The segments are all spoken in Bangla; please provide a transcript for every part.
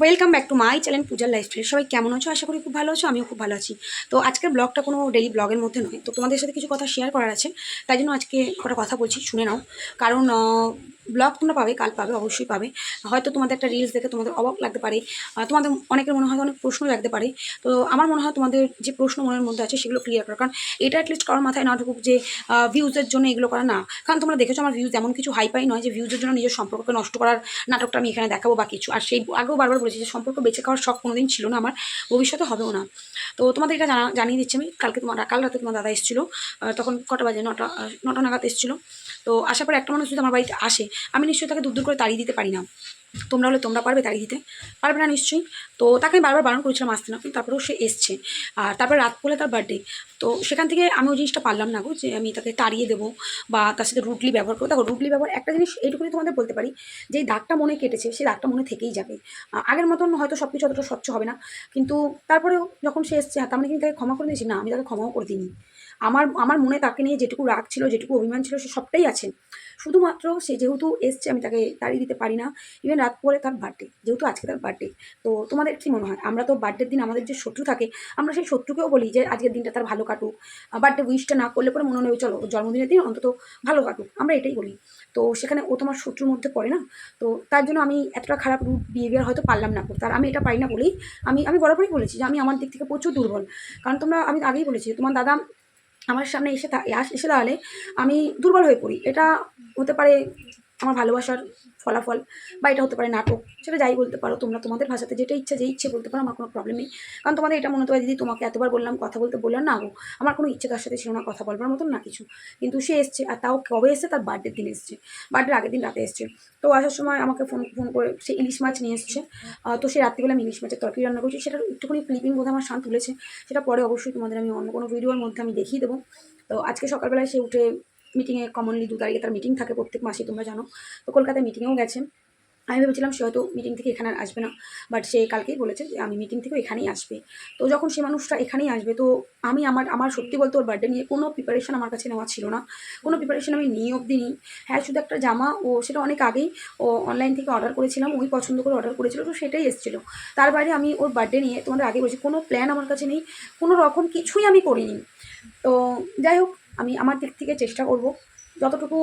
Welcome back to my channel পূজার লাইফস্টাইল সবাই কেমন আছো? আশা করি খুব ভালো আছো, আমিও খুব ভালো আছি। তো আজকের ব্লগটা কোনো ডেলি ব্লগের মধ্যে নয়। তো তোমাদের সাথে কিছু কথা শেয়ার করার আছে। তাই জন্য আজকে কটা কথা বলছি, শুনে নাও। কারণ ব্লগ তোমরা পাবে, কাল পাবে, অবশ্যই পাবে। হয়তো তোমাদের একটা রিলস দেখে তোমাদের অবাক লাগতে পারে তোমাদের অনেকের মনে হয় অনেক প্রশ্ন লাগতে পারে। তো আমার মনে হয় তোমাদের যে প্রশ্ন মনের মধ্যে আছে সেগুলো ক্লিয়ার করা কারণ এটা অ্যাটলিস্ট কারোর মাথায় না ঢুকুক যে ভিউজের জন্য এগুলো করা না। কারণ তোমরা দেখেছ আমার ভিউজ এমন কিছু হাইপাই নয় যে ভিউজের জন্য নিজের সম্পর্ককে নষ্ট করার নাটকটা আমি এখানে দেখাবো বা কিছু। আর সেই, আগেও বারবার বলেছি যে সম্পর্ক বেঁচে খাওয়ার শখ কোনোদিন ছিল না আমার, ভবিষ্যতে হবেও না। তো তোমাদের এটা জানা, জানিয়ে দিচ্ছি আমি, কালকে তোমার, কাল রাতে তোমার দাদা এসেছিল তখন কটা বাজে, নটা নটা নাগাদ এসেছিল। তো আসার পর একটা মানুষ যদি আমার বাড়িতে আসে আমি নিশ্চয়ই তাকে দূর দূর করে তাড়িয়ে দিতে পারি না। তোমরা হলে তোমরা পারবে তাড়িয়ে দিতে। পারবে না নিশ্চয়ই। তো তাকে আমি বারবার বারণ করেছিলাম আসতে না কিন্তু তারপরেও সে এসছে। আর তারপরে রাত পড়লে তার বার্থডে তো সেখান থেকে আমি ওই জিনিসটা পারলাম না গো, যে আমি তাকে তাড়িয়ে দেবো বা তার সাথে রুটলি ব্যবহার করব। দেখো রুটলি ব্যবহার একটা জিনিস এইটুকুনি তোমাদের বলতে পারি যে দাগটা মনে কেটেছে, সেই দাগটা মনে থেকেই যাবে। আগের মতন হয়তো সব কিছু অতটা স্বচ্ছ হবে না। কিন্তু তারপরেও যখন সে এসছে তার মানে কিন্তু তাকে ক্ষমা করে দিয়েছি? না, আমি তাকে ক্ষমাও করে দিইনি। আমার আমার মনে তাকে নিয়ে যেটুকু রাগ ছিল, যেটুকু অভিমান ছিল, সে সবটাই আছে। শুধুমাত্র সে যেহেতু এসছে, আমি তাকে তাড়িয়ে দিতে পারি না। ইভেন রাত পরে তার বার্থডে যেহেতু আজকে তার বার্থডে তো তোমাদের কী মনে হয়? আমরা তো বার্থডের দিন আমাদের যে শত্রু থাকে, আমরা সেই শত্রুকেও বলি যে আজকের দিনটা তার ভালো কাটুক। বার্থডে উইশটা না করলে পরে মনে হয় চলো জন্মদিনের দিন অন্তত ভালো কাটুক। আমরা এটাই বলি। তো সেখানে ও তোমার শত্রুর মধ্যে পড়ে না। তো তার জন্য আমি এতটা খারাপ রুট বিহেভিয়ার হয়তো পারলাম না। করতে আর আমি এটা পারি না বলেই আমি আমি বরাবরই বলেছি যে আমি আমার দিক থেকে প্রচুর দুর্বল। কারণ তোমরা, আমি আগেই বলেছি তোমার দাদা আমার সামনে এসে এসে দাঁড়ালে আমি দুর্বল হয়ে পড়ি। এটা হতে পারে আমার ভালোবাসার ফলাফল বা এটা হতে পারে নাটক, সেটা যাই বলতে পারো, তোমরা তোমাদের ভাষাতে যেটা ইচ্ছা যে ইচ্ছে বলতে পারো, আমার কোনো প্রবলেম নেই। কারণ তোমাদের এটা মনে পারে, দিদি, তোমাকে এতবার বললাম কথা বলতে বললাম না গো। আমার কোনো ইচ্ছে তার সাথে ছিল না কথা বলবার মতন না কিছু। কিন্তু সে এসছে আর তাও কবে এসছে? তার বার্থডের দিন এসছে। বার্থডের আগের দিন রাতে এসছে। তো আসার সময় আমাকে ফোন ফোন করে সে ইলিশ মাছ নিয়ে এসছে। তো সে রাত্রিবেলা আমি ইলিশ মাছের তরকারি রান্না করছি। সেটা একটুখানি ক্লিপিং বোধহয় আমার শান তুলেছে সেটা পরে অবশ্যই তোমাদের আমি অন্য কোনো ভিডিওর মধ্যে আমি দেখিয়ে দেবো। তো আজকে সকালবেলায় সে উঠে মিটিংয়ে কমনলি দু তারিখে তার মিটিং থাকে প্রত্যেক মাসে, তোমরা জানো। তো কলকাতায় মিটিংয়েও গেছে। আমি ভেবেছিলাম সে হয়তো মিটিং থেকে এখানে আসবে না বাট সে কালকেই বলেছে যে আমি মিটিং থেকে এখানেই আসবে। তো যখন সে মানুষটা এখানেই আসবে, তো আমি আমার আমার সত্যি বলতে ওর বার্থডে নিয়ে কোনো প্রিপারেশন আমার কাছে নেওয়া ছিল না। কোনো প্রিপারেশন আমি নিয়ে অবধি নিই। হ্যাঁ শুধু একটা জামা ও সেটা অনেক আগেই ও অনলাইন থেকে অর্ডার করেছিলাম, ওই পছন্দ করে অর্ডার করেছিল, তো সেটাই এসেছিল। তার বাইরে আমি ওর বার্থডে নিয়ে তোমাদের আগে বলছি, কোনো প্ল্যান আমার কাছে নেই, কোনো রকম কিছুই আমি করিনি। তো যাই হোক আমি আমার দিক থেকে চেষ্টা করব। যতটুকু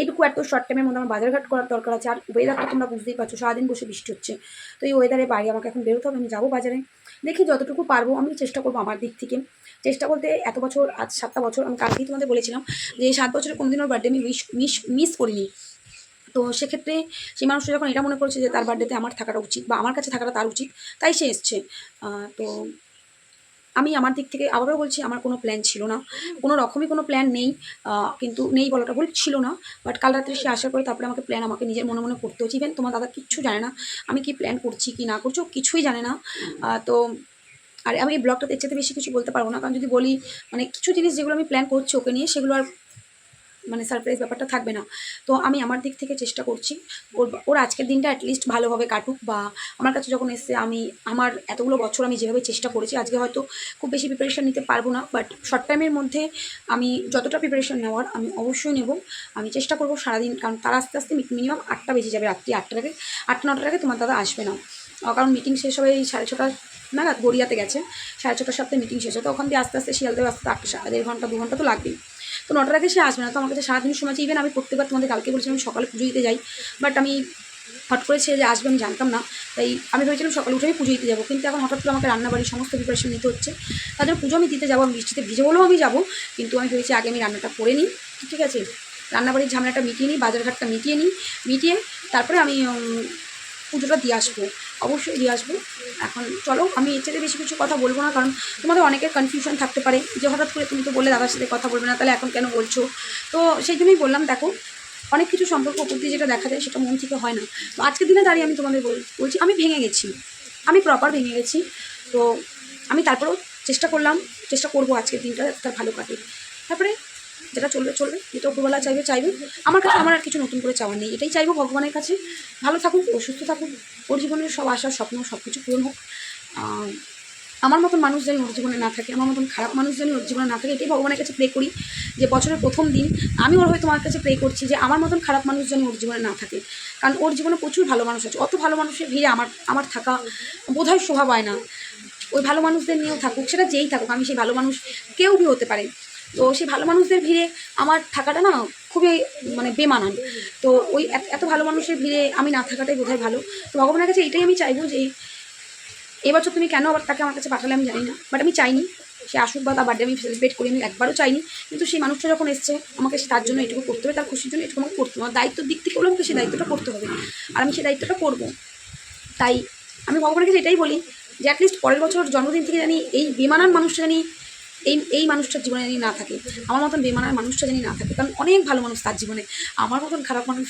এইটুকু এত শর্ট টাইমের মধ্যে আমার বাজারঘাট করার দরকার আছে, আর ওয়েদারটা তোমরা বুঝতেই পারছ, সারাদিন বসে বৃষ্টি হচ্ছে। তো এই ওয়েদারে বাইরে আমাকে এখন বেরোতে হবে, আমি যাব বাজারে। দেখি যতটুকু পারব আমি চেষ্টা করব আমার দিক থেকে। চেষ্টা বলতে এত বছর, আজ সাতটা বছর, আমি কালকেই তোমাদের বলেছিলাম যে এই সাত বছরে কোনোদিন ওর বার্থডে আমি উইশ মিস মিস করিনি। তো সেক্ষেত্রে সেই মানুষটা যখন এটা মনে করছে যে তার বার্থডেতে আমার থাকাটা উচিত বা আমার কাছে থাকাটা তার উচিত, তাই সে এসছে। তো আমি আমার দিক থেকে আবারও বলছি, আমার কোনো প্ল্যান ছিল না। কোনো রকমই কোনো প্ল্যান নেই কিন্তু নেই বলাটা ভুল ছিল না। বাট কাল রাত্রে সে আসার পরে তারপরে আমাকে প্ল্যান আমাকে নিজের মনে মনে করতে হচ্ছে। ইভেন তোমার দাদা কিচ্ছু জানে না, আমি কি প্ল্যান করছি, কি না করছি কিছুই জানে না। তো আর আমি এই ব্লগটাতে এর বেশি কিছু বলতে পারব না। কারণ যদি বলি মানে কিছু জিনিস যেগুলো আমি প্ল্যান করছি ওকে নিয়ে, সেগুলো আর মানে সারপ্রাইজ ব্যাপারটা থাকবে না। তো আমি আমার দিক থেকে চেষ্টা করছি, ওর ওর আজকের দিনটা অ্যাটলিস্ট ভালোভাবে কাটুক বা আমার কাছে যখন এসছে আমি, আমার এতগুলো বছর আমি যেভাবে চেষ্টা করেছি, আজকে হয়তো খুব বেশি প্রিপারেশান নিতে পারব না বাট শর্ট টাইমের মধ্যে আমি যতটা প্রিপারেশান নেওয়ার আমি অবশ্যই নেব। আমি চেষ্টা করব সারাদিন, কারণ তার আস্তে আস্তে মিনিমাম আটটা বেজে যাবে রাত্রি আটটার আগে আটটা নটার আগে তোমার দাদা আসবে না। কারণ মিটিং শেষ হবে এই সাড়ে ছটা নাগাদ গড়িয়াতে গেছে। সাড়ে ছটার সাথে মিটিং শেষ হয় তো ওখান দিয়ে আস্তে আস্তে শিয়ালদে আস্তে আটটা দেড় ঘণ্টা, দু ঘণ্টা তো লাগবেই। তো নটার আগে সে আসবে না। তো আমার কাছে সারাদিন সময় ইভেন আমি প্রত্যেকবার তোমাদের কালকে বলছিলাম আমি সকালে পুজো দিতে যাই। বাট আমি হট করে সে যে আসবে আমি জানতাম না। তাই আমি ভেবেছিলাম সকালে উঠে আমি পুজো দিতে যাব। কিন্তু এখন হঠাৎ করে আমাকে রান্নাবাড়ির সমস্ত প্রিপারেশন নিতে হচ্ছে। তাদের পুজো আমি দিতে যাব। আমি বৃষ্টিতে ভিজে বলেও আমি যাব। কিন্তু আমি ভেবেছি আগে আমি রান্নাটা করে নিই। ঠিক আছে? রান্নাবাড়ির ঝামেলাটা মিটিয়ে নিই, বাজারঘাটটা মিটিয়ে নিই। মিটিয়ে তারপরে আমি পুজোটা দিয়ে আসব। অবশ্যই দিয়ে আসব। এখন চলো, আমি এর বেশি কিছু কথা বলব না, কারণ তোমাদের অনেকের কনফিউশন থাকতে পারে যে হঠাৎ করে তুমি তো বলে দাদার সাথে কথা বলবে না, তাহলে এখন কেন বলছো? তো সেই জন্যই বললাম, দেখো, অনেক কিছু সম্পর্ক উপর যেটা দেখা যায় সেটা মন থেকে হয় না। তো আজকের দিনে দাঁড়িয়ে আমি তোমাদের বল- বলছি, আমি ভেঙে গেছি। আমি প্রপার ভেঙে গেছি। তো আমি তারপরেও চেষ্টা করলাম, চেষ্টা করব আজকের দিনটা তার ভালো কাটে। যেটা চলবে চলবে। যেটা উপরবেলা চাইবে চাইবে। আমার কাছে আমার আর কিছু নতুন করে চাওয়ার নেই। এটাই চাইব ভগবানের কাছে। ভালো থাকুক ও সুস্থ থাকুক, ওর জীবনের সব আশা, স্বপ্ন সব কিছু পূরণ হোক। আমার মতন মানুষ যেন ওর জীবনে না থাকে, আমার মতন খারাপ মানুষ যেন ওর জীবনে না থাকে, এটাই ভগবানের কাছে প্রে করি যে বছরের প্রথম দিন আমি ওর হয়তো তোমার কাছে প্রে করছি যে আমার মতন খারাপ মানুষ যেন ওর জীবনে না থাকে। কারণ ওর জীবনে প্রচুর ভালো মানুষ আছে। অত ভালো মানুষের ভিড়ে আমার আমার থাকা বোধহয় শোভা পায় না। ওই ভালো মানুষদের নিয়েও থাকুক, সেটা যেই থাকুক, আমি সেই ভালো মানুষ কেউ ভি হতে পারে। তো সেই ভালো মানুষদের ভিড়ে আমার থাকাটা না খুবই মানে বেমানান। তো ওই এত- ভালো মানুষের ভিড়ে আমি না থাকাটাই বোধহয় ভালো। তো ভগবানের কাছে এটাই আমি চাইব যে এবছর তুমি কেন আবার তাকে আমার কাছে পাঠালে আমি জানি না। বাট আমি চাইনি। সে আসুক বা তার বার্থডে আমি সেলিব্রেট করি আমি একবারও চাইনি। কিন্তু সেই মানুষটা যখন এসছে, আমাকে সে তার জন্য এটুকু করতে হবে, তার খুশির জন্য এটুকু আমাকে করতে হবে। দায়িত্বের দিক থেকে হলে আমাকে সেই দায়িত্বটা করতে হবে। আর আমি সেই দায়িত্বটা করব। তাই আমি ভগবানের কাছে এটাই বলি যে অ্যাটলিস্ট পরের বছর জন্মদিন থেকে জানি এই বেমানান মানুষটা জানি এই এই মানুষটার জীবনে জানি না থাকে, আমার মতন বেমানার মানুষটা জানি না থাকে, কারণ অনেক ভালো মানুষ তার জীবনে, আমার মতন খারাপ মানুষ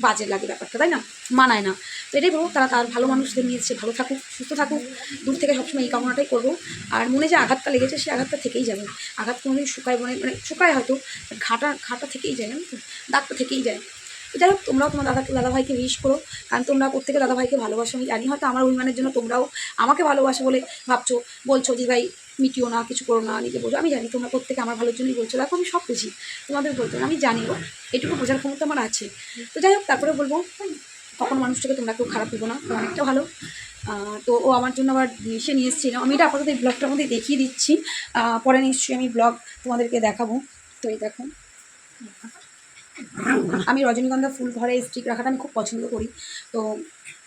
বাজে লাগে ব্যাপারটা, তাই না? মানায় না। তো এটাই বলব তারা তার ভালো মানুষদের নিয়ে সে ভালো থাকুক, সুস্থ থাকুক, দূর থেকে সবসময় এই কামনাটাই করব। আর মনে যে আঘাতটা লেগেছে সে আঘাতটা থেকেই যাবে। আঘাত কোনোদিন শুকায় মনে মানে শুকায় হয়তো ঘাটা ঘাটা থেকেই যায় তো? দাগটা থেকেই যায়। যাই হোক, তোমরাও তোমার দাদাকে দাদাভাইকে উইশ করো, কারণ তোমরা প্রত্যেকে দাদাভাইকে ভালোবাসো। আমি জানি হয়তো আমার অভিমানের জন্য তোমরাও আমাকে ভালোবাসো বলে ভাবছ, বলছো যে ভাই মিটিও না, কিছু করো না, নিজে বোঝো আমি জানি তোমরা প্রত্যেকে আমার ভালোর জন্যই বলছো, দেখো আমি সব বুঝি, তোমাদের বলতে আমি জানিও, এটুকু বোঝার ক্ষমতা আমার আছে। তো যাই হোক, তারপরে বলব তখন মানুষটাকে তোমরা কেউ খারাপ দেবো না অনেকটা ভালো। তো ও আমার জন্য আবার এসে নিয়ে এসেছিল আমি এটা আপাতত এই ব্লগটার মধ্যে দেখিয়ে দিচ্ছি। পরে নিশ্চয়ই আমি ব্লগ তোমাদেরকে দেখাবো। তো এই দেখো। আমি রজনীগন্ধা ফুল ঘরে স্টিক রাখাটা আমি খুব পছন্দ করি। তো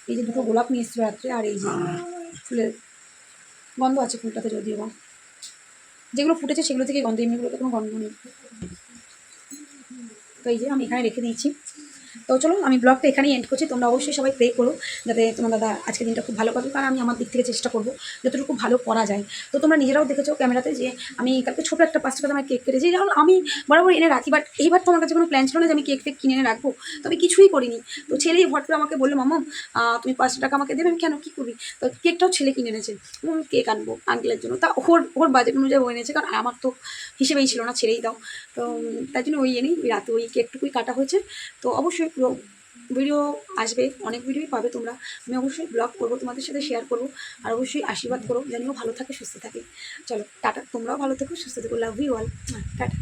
এই যে দুটো গোলাপ নিয়ে এসেছিল রাত্রে, আর এই যে ফুলের গন্ধ আছে ফুলটাতে যদিও বা। যেগুলো ফুটেছে সেগুলো থেকে গন্ধ, এমনিগুলোতে কোনো গন্ধ নেই। তো এই যে আমি এখানে রেখে দিয়েছি। তো চলো, আমি ব্লগটা এখানেই এন্ড করছি। তোমরা অবশ্যই সবাই প্রে করো যাতে তোমার দাদা আজকের দিনটা খুব ভালো কাটুক কারণ আমি আমার দিক থেকে চেষ্টা করব যতটুকু ভালো করা যায়। তো তোমরা নিজেরাও দেখেছ ক্যামেরাতে যে আমি কালকে ছোটো একটা পাঁচ টাকা আমার কেক কেটেছি। যেমন আমি বরাবর এনে রাখি বাট এইবার তো আমার কাছে কোনো প্ল্যান ছিল না যে আমি কেক টেক কিনে এনে রাখব। তো আমি কিছুই করিনি। তো ছেলেই হট করে আমাকে বলল মামা তুমি পাঁচশো টাকা আমাকে দেবে? আমি কেন? কী করবি? তো কেকটাও ছেলে কিনে এনেছে। কেক আনব আঙ্কেলের জন্য। তা ওর ওর বাজেট অনুযায়ী ও এনেছে, কারণ আমার তো হিসেবেই ছিল না, ছেড়েই দাও। তো তাই জন্য ওই এনেই রাতে ওই কেকটুকুই কাটা হয়েছে। তো অবশ্যই ভিডিও আসবে, অনেক ভিডিওই পাবে তোমরা। আমি অবশ্যই ব্লগ করব, তোমাদের সাথে শেয়ার করব, আর অবশ্যই আশীর্বাদ করো জানিও ভালো থাকে, সুস্থ থাকে। চলো, টাটা, তোমরাও ভালো থাকো, সুস্থ থাকো লাভ ইউ অল টাটা।